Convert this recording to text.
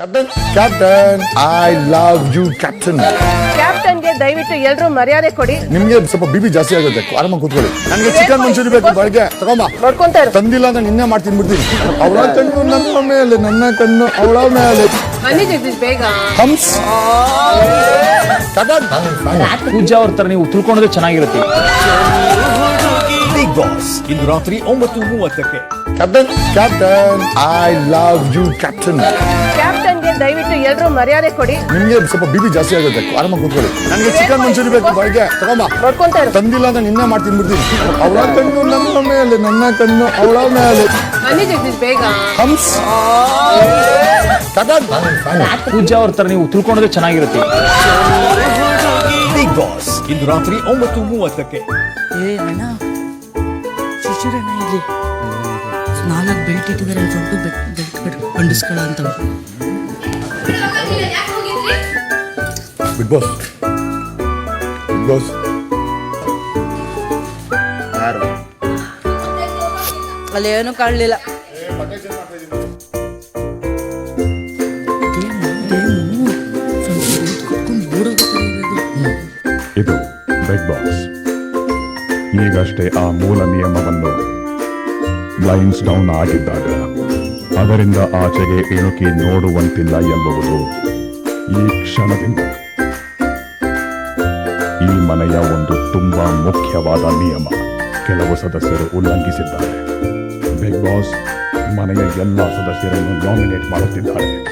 Captain captain I love you captain ಕ್ಯಾಪ್ಟನ್ಗೆ ದಯವಿಟ್ಟು ಎಲ್ಲರೂ ಮರ್ಯಾದೆ ಕೊಡಿ. ನಿಮ್ಗೆ ಸ್ವಲ್ಪ ಬಿಬಿ ಜಾಸ್ತಿ ಆಗುತ್ತೆ. ಆರಾಮಾಗಿ ಕೂತ್ಕೊಳ್ಳಿ. ನನಗೆ ಚಿಕನ್ ಮಂಚೂರಿ ಬೇಕು ಬೆಳಗ್ಗೆ ತಗೊಂಬ ನೋಡ್ಕೊಂತ ಇರು. ತಂದಿಲ್ಲ ಅಂದ್ರೆ ನಿನ್ನೆ ಮಾಡ್ತೀನಿ ಬಿಡ್ತೀನಿ. ಅವಳ ಕಣ್ಣು ನನ್ನ ಮೇಲೆ ನನ್ನ ಕಣ್ಣು ಅವಳ ಮೇಲೆ. ಬನ್ನಿ ಜಗದೀಶ್ ಬೇಗ. ಹಂಸ್ ಕ್ಯಾಪ್ಟನ್ ಪೂಜಾ ಅವ್ರ ತರ ನೀವು ತಿಳ್ಕೊಂಡ್ರೆ ಚೆನ್ನಾಗಿರುತ್ತೆ. ಬಿಗ್ ಬಾಸ್ ಇಂದು ರಾತ್ರಿ ಒಂಬತ್ತು ಮೂವತ್ತಕ್ಕೆ. Captain captain I love you captain ಕ್ಯಾಪ್ಟನ್ಗೆ ದಯವಿಟ್ಟು ಎಲ್ಲರೂ ಮರ್ಯಾದೆ ಕೊಡಿ. ನಿಮಗೆ ಸ್ವಲ್ಪ ಬಿಬಿ ಜಾಸ್ತಿ ಆಗುತ್ತೆ. ಆರಾಮಾಗಿ ಕೂತ್ಕೊಳ್ಳಿ. ನನಗೆ ಚಿಕನ್ ಮಂಚೂರಿ ಬೇಕು ಬೆಳಗ್ಗೆ ತಗೊಂಬ. ನೋಡ್ಕೊಂತ ಇರು. ತಂದಿಲ್ಲ ಅಂದ್ರೆ ನಿನ್ನೆ ಮಾಡ್ತೀನಿ ಬಿಡ್ತೀನಿ ಅವಳ ಕಣ್ಣು ನನ್ನ ಮೇಲೆ ನನ್ನ ಕಣ್ಣು ಅವಳ ಮೇಲೆ. ಬನ್ನಿ ಜಗದೀಶ್ ಬೇಗ. ಹಂಸ್. ಪೂಜಾ ಅವ್ರ ತರ ನೀವು ತಿಳ್ಕೊಂಡ್ರೆ ಚೆನ್ನಾಗಿರುತ್ತೆ. ಬಿಗ್ ಬಾಸ್ ಇಂದು ರಾತ್ರಿ ಒಂಬತ್ತು ಮೂವತ್ತಕ್ಕೆ. ಏ ಅಣ್ಣ. ಶಿಶಿರಣ್ಣ ಇಲ್ಲಿ ನಾಲ್ಕು ಬೆಲ್ಟ್ ಇಟ್ಟಿದ್ದಾರೆ ದೊಡ್ಡ ಬೆಲ್ಟ್ ಬೆಲ್ಟ್ ಖಂಡಿಸ್ಕೊಳ ಅಂತ ಬಿಗ್ ಬಾಸ್ ಬಿಗ್ ಬಾಸ್ ಅಲ್ಲಿ ಏನು ಕಾಣಲಿಲ್ಲ. ಇದು ಬಿಗ್ ಬಾಸ್ ಈಗಷ್ಟೇ ಆ ಮೂಲ ನಿಯಮವನ್ನು ಬ್ಲೈನ್ಸ್ ಡೌನ್ ಆಗಿದ್ದಾಗ ಅದರಿಂದ ಆಚೆಗೆ ಇಣುಕಿ ನೋಡುವಂತಿಲ್ಲ ಎಂಬುದು ಈ ಕ್ಷಣದಿಂದ ಈ ಮನೆಯ ಒಂದು ತುಂಬಾ ಮುಖ್ಯವಾದ ನಿಯಮ ಕೆಲವು ಸದಸ್ಯರು ಉಲ್ಲಂಘಿಸಿದ್ದಾರೆ. ಬಿಗ್ ಬಾಸ್ ಮನೆಯ ಎಲ್ಲ ಸದಸ್ಯರನ್ನು ನಾಮಿನೇಟ್ ಮಾಡುತ್ತಿದ್ದಾರೆ.